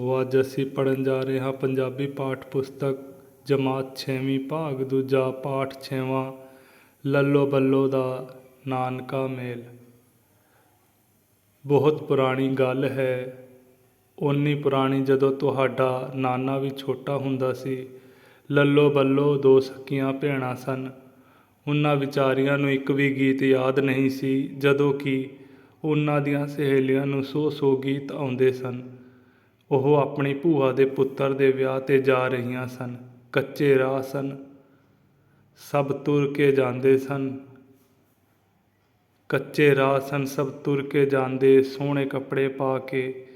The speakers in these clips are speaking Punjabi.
ਉਹ ਅੱਜ ਅਸੀਂ ਪੜ੍ਹਨ ਜਾ ਰਹੇ ਹਾਂ ਪੰਜਾਬੀ ਪਾਠ ਪੁਸਤਕ ਜਮਾਤ ਛੇਵੀਂ ਭਾਗ, ਦੂਜਾ ਪਾਠ ਛੇਵਾਂ, ਲੱਲੋ ਬੱਲੋ ਦਾ ਨਾਨਕਾ ਮੇਲ। ਬਹੁਤ ਪੁਰਾਣੀ ਗੱਲ ਹੈ, ਓਨੀ ਪੁਰਾਣੀ ਜਦੋਂ ਤੁਹਾਡਾ ਨਾਨਾ ਵੀ ਛੋਟਾ ਹੁੰਦਾ ਸੀ, ਲੱਲੋ ਬੱਲੋ ਦੋ ਸਕੀਆਂ ਭੈਣਾਂ ਸਨ। ਉਹਨਾਂ ਵਿਚਾਰੀਆਂ ਨੂੰ ਇੱਕ ਵੀ ਗੀਤ ਯਾਦ ਨਹੀਂ ਸੀ, ਜਦੋਂ ਕਿ ਉਹਨਾਂ ਦੀਆਂ ਸਹੇਲੀਆਂ ਨੂੰ ਸੌ ਸੌ ਗੀਤ ਆਉਂਦੇ ਸਨ। ਉਹ ਆਪਣੀ ਭੂਆ ਦੇ ਪੁੱਤਰ ਦੇ ਵਿਆਹ 'ਤੇ ਜਾ ਰਹੀਆਂ ਸਨ। ਕੱਚੇ ਰਾਹ ਸਨ। ਸਭ ਤੁਰ ਕੇ ਜਾਂਦੇ ਸਨ। ਕੱਚੇ ਰਾਹ ਸਨ। ਸਭ ਤੁਰ ਕੇ ਜਾਂਦੇ ਸੋਹਣੇ ਕੱਪੜੇ ਪਾ ਕੇ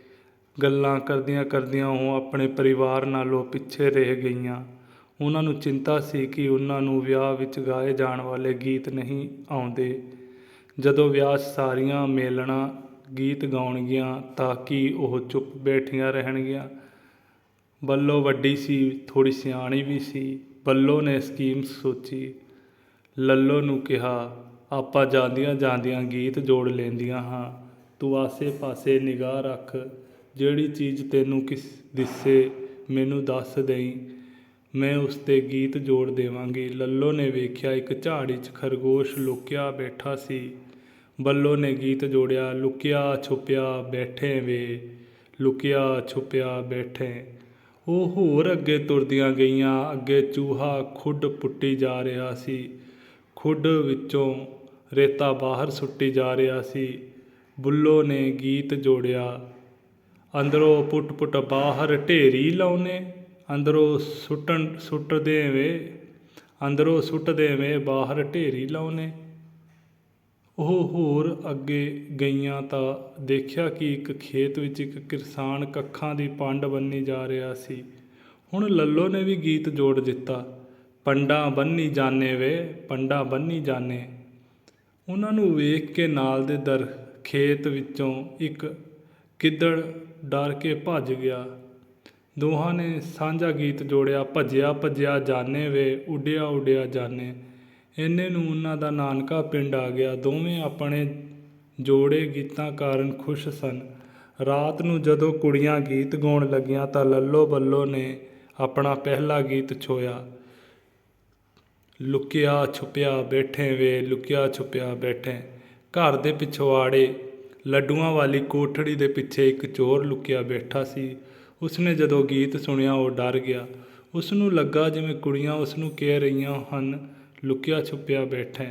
ਗੱਲਾਂ ਕਰਦੀਆਂ ਕਰਦਿਆਂ ਉਹ ਆਪਣੇ ਪਰਿਵਾਰ ਨਾਲੋਂ ਪਿੱਛੇ ਰਹਿ ਗਈਆਂ। ਉਹਨਾਂ ਨੂੰ ਚਿੰਤਾ ਸੀ ਕਿ ਉਹਨਾਂ ਨੂੰ ਵਿਆਹ ਵਿੱਚ ਗਾਏ ਜਾਣ ਵਾਲੇ ਗੀਤ ਨਹੀਂ ਆਉਂਦੇ। ਜਦੋਂ ਵਿਆਹ ਸਾਰੀਆਂ ਮੇਲਣਾ ਗੀਤ ਗਾਉਣਗੀਆਂ ਤਾਂ ਕਿ ਉਹ ਚੁੱਪ ਬੈਠੀਆਂ ਰਹਿਣਗੀਆਂ। ਬੱਲੋ ਵੱਡੀ ਸੀ, ਥੋੜ੍ਹੀ ਸਿਆਣੀ ਵੀ ਸੀ। ਬੱਲੋ ਨੇ ਸਕੀਮ ਸੋਚੀ। ਲੱਲੋ ਨੂੰ ਕਿਹਾ, ਆਪਾਂ ਜਾਂਦੀਆਂ ਜਾਂਦੀਆਂ ਗੀਤ ਜੋੜ ਲੈਂਦੀਆਂ ਹਾਂ। ਤੂੰ ਆਸੇ-ਪਾਸੇ ਨਿਗਾਹ ਰੱਖ। ਜਿਹੜੀ ਚੀਜ਼ ਤੈਨੂੰ ਕਿਸ ਦਿਸੇ, ਮੈਨੂੰ ਦੱਸ ਦੇਈਂ। ਮੈਂ ਉਸ 'ਤੇ ਗੀਤ ਜੋੜ ਦੇਵਾਂਗੀ। ਲੱਲੋ ਨੇ ਵੇਖਿਆ ਇੱਕ ਝਾੜੀ 'ਚ ਖਰਗੋਸ਼ ਲੁਕਿਆ ਬੈਠਾ ਸੀ। ਬੱਲੋ ਨੇ ਗੀਤ ਜੋੜਿਆ, ਲੁਕਿਆ ਛੁਪਿਆ ਬੈਠੇ ਵੇ, ਲੁਕਿਆ ਛੁਪਿਆ ਬੈਠੇ। ਉਹ ਹੋਰ ਅੱਗੇ ਤੁਰਦੀਆਂ ਗਈਆਂ, ਅੱਗੇ ਚੂਹਾ ਖੁੱਡ ਪੁੱਟੀ ਜਾ ਰਿਹਾ ਸੀ। ਖੁੱਡ ਵਿੱਚੋਂ ਰੇਤਾ ਬਾਹਰ ਸੁੱਟੀ ਜਾ ਰਿਹਾ ਸੀ। ਬੁੱਲੋ ਨੇ ਗੀਤ ਜੋੜਿਆ, ਅੰਦਰੋਂ ਪੁੱਟ ਪੁੱਟ ਬਾਹਰ ਢੇਰੀ ਲਾਉਨੇ, ਅੰਦਰੋਂ ਸੁੱਟਣ, ਸੁੱਟਦੇ ਵੇ, ਅੰਦਰੋਂ ਸੁੱਟਦੇ ਵੇ ਬਾਹਰ ਢੇਰੀ ਲਾਉਨੇ। ਉਹ ਹੋਰ ਅੱਗੇ ਗਈਆਂ ਤਾਂ ਦੇਖਿਆ ਕਿ ਇੱਕ ਖੇਤ ਵਿੱਚ ਇੱਕ ਕਿਸਾਨ ਕੱਖਾਂ ਦੀ ਪੰਡ ਬੰਨੀ ਜਾ ਰਿਹਾ ਸੀ। ਹੁਣ ਲੱਲੋ ਨੇ ਵੀ ਗੀਤ ਜੋੜ ਦਿੱਤਾ, ਪੰਡਾਂ ਬੰਨੀ ਜਾਣੇ ਵੇ, ਪੰਡਾਂ ਬੰਨੀ ਜਾਣੇ ਉਹਨਾਂ ਨੂੰ ਵੇਖ ਕੇ ਨਾਲ ਦੇ ਦਰ ਖੇਤ ਵਿੱਚੋਂ ਇੱਕ ਕਿੱਦੜ ਡਰ ਕੇ ਭੱਜ ਗਿਆ। ਦੋਹਾਂ ਨੇ ਸਾਂਝਾ ਗੀਤ ਜੋੜਿਆ, ਭੱਜਿਆ ਭੱਜਿਆ ਜਾਣੇ ਵੇ, ਉੱਡਿਆ ਉੱਡਿਆ ਜਾਣੇ ਇੰਨੇ ਨੂੰ ਉਹਨਾਂ ਦਾ ਨਾਨਕਾ ਪਿੰਡ ਆ ਗਿਆ। ਦੋਵੇਂ ਆਪਣੇ ਜੋੜੇ ਗੀਤਾਂ ਕਾਰਨ ਖੁਸ਼ ਸਨ। ਰਾਤ ਨੂੰ ਜਦੋਂ ਕੁੜੀਆਂ ਗੀਤ ਗਾਉਣ ਲੱਗੀਆਂ ਤਾਂ ਲੱਲੋ ਬੱਲੋ ਨੇ ਆਪਣਾ ਪਹਿਲਾ ਗੀਤ ਛੋਇਆ। ਲੁਕਿਆ ਛੁਪਿਆ ਬੈਠੇ ਵੇ, ਲੁਕਿਆ ਛੁਪਿਆ ਬੈਠੇ। ਘਰ ਦੇ ਪਿਛਵਾੜੇ, ਲੱਡੂਆਂ ਵਾਲੀ ਕੋਠੜੀ ਦੇ ਪਿੱਛੇ ਇੱਕ ਚੋਰ ਲੁਕਿਆ ਬੈਠਾ ਸੀ। ਉਸਨੇ ਜਦੋਂ ਗੀਤ ਸੁਣਿਆ ਉਹ ਡਰ ਗਿਆ। ਉਸ ਨੂੰ ਲੱਗਾ ਜਿਵੇਂ ਕੁੜੀਆਂ ਉਸ ਨੂੰ ਕਹਿ ਰਹੀਆਂ ਹਨ ਲੁਕਿਆ ਛੁਪਿਆ ਬੈਠਾ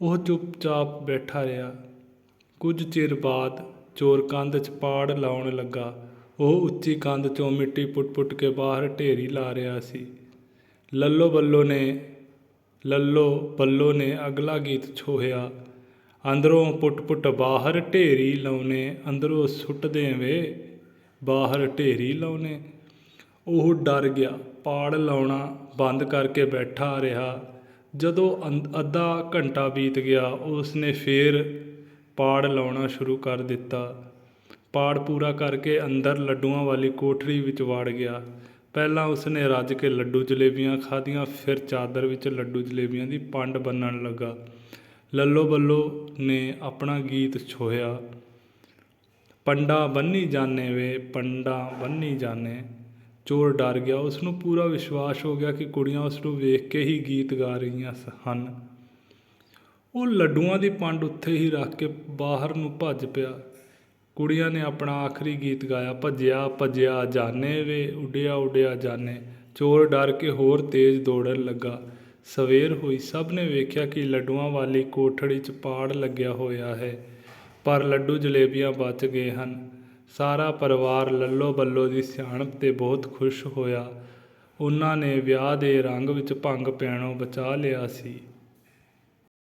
ਉਹ ਚੁੱਪਚਾਪ ਬੈਠਾ ਰਿਹਾ। ਕੁਝ ਚਿਰ ਬਾਅਦ ਚੋਰ ਕੰਧ 'ਚ ਪਾੜ ਲਾਉਣ ਲੱਗਾ। ਉਹ ਉੱਚੀ ਕੰਧ 'ਚੋਂ ਮਿੱਟੀ ਪੁੱਟ-ਪੁੱਟ ਕੇ ਬਾਹਰ ਢੇਰੀ ਲਾ ਰਿਹਾ ਸੀ। ਲੱਲੋ ਬੱਲੋ ਨੇ, ਲੱਲੋ ਬੱਲੋ ਨੇ ਅਗਲਾ ਗੀਤ ਛੋਹਿਆ, ਅੰਦਰੋਂ ਪੁੱਟ-ਪੁੱਟ ਬਾਹਰ ਢੇਰੀ ਲਾਉਨੇ, ਅੰਦਰੋਂ ਸੁੱਟਦੇ ਵੇ, ਬਾਹਰ ਢੇਰੀ ਲਾਉਨੇ। ਉਹ ਡਰ ਗਿਆ। ਪਾੜ ਲਾਉਣਾ ਬੰਦ ਕਰਕੇ ਬੈਠਾ ਰਿਹਾ। ਜਦੋਂ ਅੱਧਾ ਘੰਟਾ ਬੀਤ ਗਿਆ ਉਸ ਨੇ ਫੇਰ ਪਾੜ ਲਾਉਣਾ ਸ਼ੁਰੂ ਕਰ ਦਿੱਤਾ। ਪਾੜ ਪੂਰਾ ਕਰਕੇ ਅੰਦਰ ਲੱਡੂਆਂ ਵਾਲੀ ਕੋਠੜੀ ਵਿੱਚ ਵੜ ਗਿਆ। ਪਹਿਲਾਂ ਉਸਨੇ ਰੱਜ ਕੇ ਲੱਡੂ ਜਲੇਬੀਆਂ ਖਾਧੀਆਂ, ਫਿਰ ਚਾਦਰ ਵਿੱਚ ਲੱਡੂ ਜਲੇਬੀਆਂ ਦੀ ਪੰਡ ਬੰਨਣ ਲੱਗਾ। ਲੱਲੋ ਬੱਲੋ ਨੇ ਆਪਣਾ ਗੀਤ ਛੋਹਿਆ, ਪੰਡਾ ਬੰਨੀ ਜਾਣੇ ਵੇ, ਪੰਡਾ ਬੰਨੀ ਜਾਣੇ ਚੋਰ ਡਰ ਗਿਆ। ਉਸ ਨੂੰ ਪੂਰਾ ਵਿਸ਼ਵਾਸ ਹੋ ਗਿਆ ਕਿ ਕੁੜੀਆਂ ਉਸ ਨੂੰ ਵੇਖ ਕੇ ਹੀ ਗੀਤ ਗਾ ਰਹੀਆਂ ਹਨ। ਉਹ ਲੱਡੂਆਂ ਦੀ ਪੰਡ ਉੱਥੇ ਹੀ ਰੱਖ ਕੇ ਬਾਹਰ ਨੂੰ ਭੱਜ ਪਿਆ। ਕੁੜੀਆਂ ਨੇ ਆਪਣਾ ਆਖਰੀ ਗੀਤ ਗਾਇਆ, ਭੱਜਿਆ ਭੱਜਿਆ ਜਾਣੇ ਵੇ, ਉੱਡਿਆ ਉੱਡਿਆ ਜਾਣੇ ਚੋਰ ਡਰ ਕੇ ਹੋਰ ਤੇਜ਼ ਦੌੜਨ ਲੱਗਾ। ਸਵੇਰ ਹੋਈ, ਸਭ ਨੇ ਵੇਖਿਆ ਕਿ ਲੱਡੂਆਂ ਵਾਲੀ ਕੋਠੜੀ 'ਚ ਪਾੜ ਲੱਗਿਆ ਹੋਇਆ ਹੈ, ਪਰ ਲੱਡੂ ਜਲੇਬੀਆਂ ਬਚ ਗਏ ਹਨ। ਸਾਰਾ ਪਰਿਵਾਰ ਲੱਲੋ ਬੱਲੋ ਦੀ ਸਿਆਣਪ ਤੇ ਬਹੁਤ ਖੁਸ਼ ਹੋਇਆ। ਉਹਨਾਂ ਨੇ ਵਿਆਹ ਦੇ ਰੰਗ ਵਿੱਚ ਭੰਗ ਪੈਣੋਂ ਬਚਾ ਲਿਆ ਸੀ।